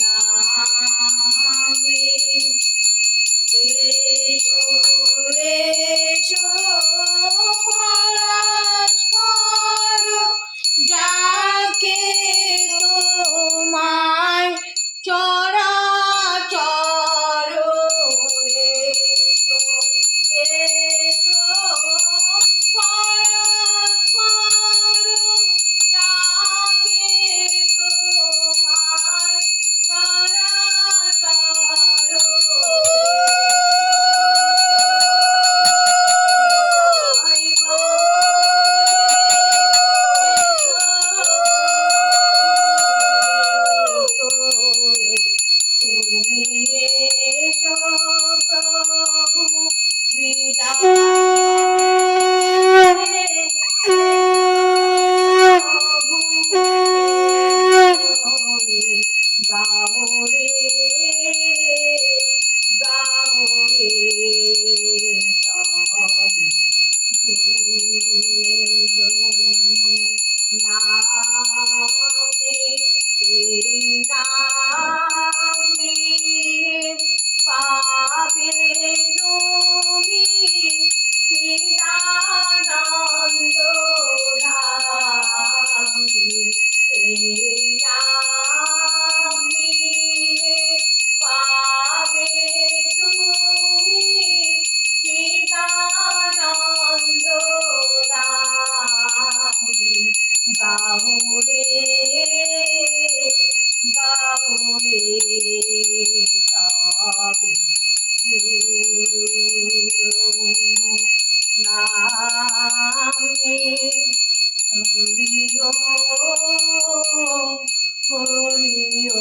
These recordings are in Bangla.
নামে এসো এসো Bye. হরিও হরিও।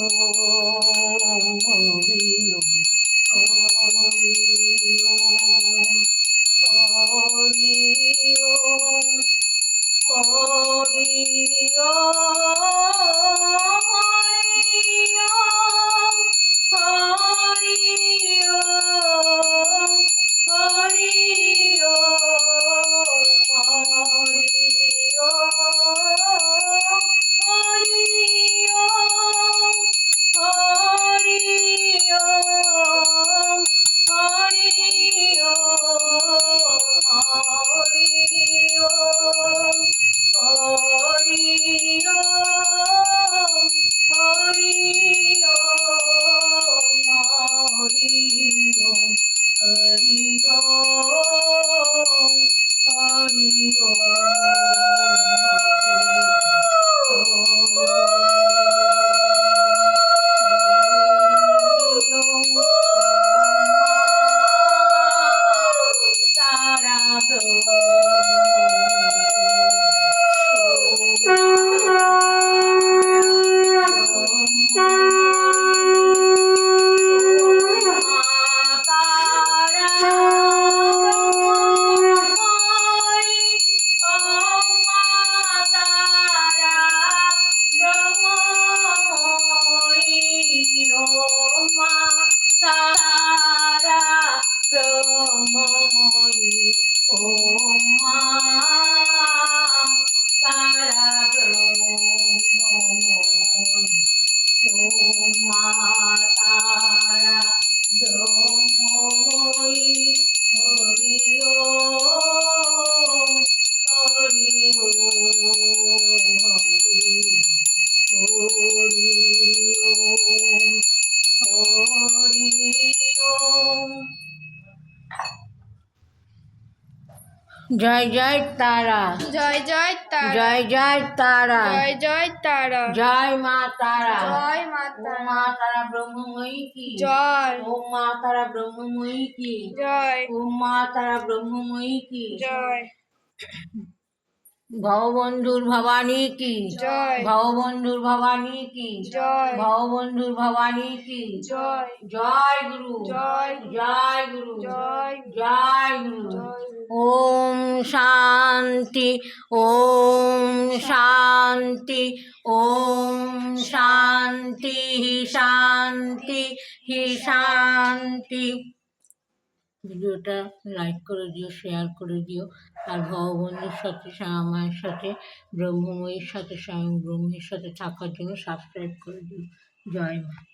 Thank you. জয় জয় তারা। জয় জয় তারা। জয় জয় তারা। জয় জয় তারা। জয় মা তারা। জয় মা তারা। মা তারা ব্রহ্মময়ী কি? জয়। ও মা তারা ব্রহ্মময়ী কি? জয়। ও মা তারা ব্রহ্মময়ী কি? জয়। ভববন্ধুর ভবানী কি? জয়। ভববন্ধুর ভবানী কি? জয়। ভববন্ধুর ভবানী কি? জয়। জয় গুরু। জয়। জয় ওম শান্তি ওম শান্তি ওম শান্তি, হি শান্তি হি শান্তি। ভিডিওটা লাইক করে দিও, শেয়ার করে দিও, আর ভগবন্ধুর সাথে শ্যামামায়ের সাথে, ব্রহ্মময়ীর সাথে, স্বয়ং ব্রহ্মের সাথে থাকার জন্য সাবস্ক্রাইব করে দিও। জয় মা।